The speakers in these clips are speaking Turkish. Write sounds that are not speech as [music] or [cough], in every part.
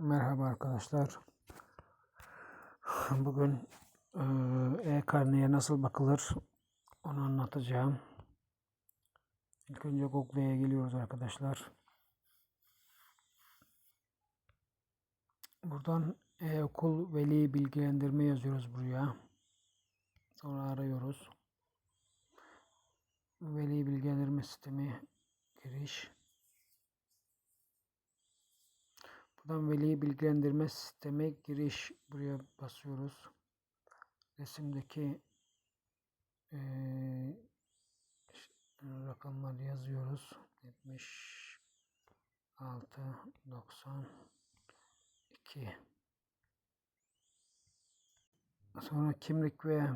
Merhaba arkadaşlar. [sighs] Bugün eee, e-karneye nasıl bakılır onu anlatacağım. İlk önce Google'ya geliyoruz arkadaşlar. Buradan e-okul veli bilgilendirme yazıyoruz buraya. Sonra arıyoruz. Veli bilgilendirme sistemi giriş. Buradan veli bilgilendirme sisteme giriş buraya basıyoruz. Resimdeki eee, ş- rakamlar yazıyoruz. 76 92 Sonra kimlik ve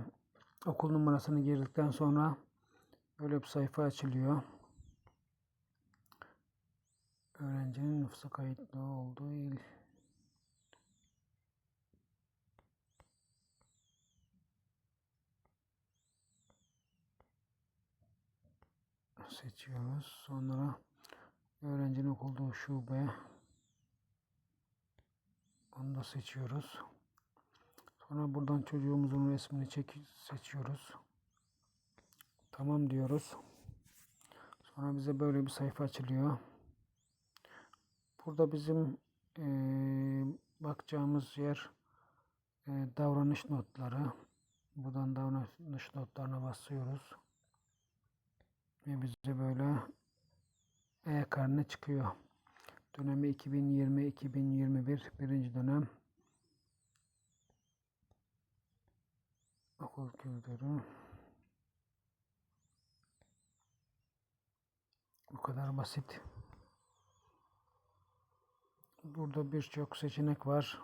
okul numarasını girdikten sonra böyle bir sayfa açılıyor. Öğrencinin nüfusa kayıtlı olduğu il. seçiyoruz. Sonra öğrencinin okulduğu şube. Onu da seçiyoruz. Sonra buradan çocuğumuzun resmini çek seçiyoruz. Tamam diyoruz. Sonra bize böyle bir sayfa açılıyor. Burada bizim eee, bakacağımız yer eee, davranış notları. Buradan davranış notlarına basıyoruz. Ve bize böyle e-karne çıkıyor. Dönemi 2020-2021 birinci dönem. Okul kültürü. Bu kadar basit. Burada birçok seçenek var.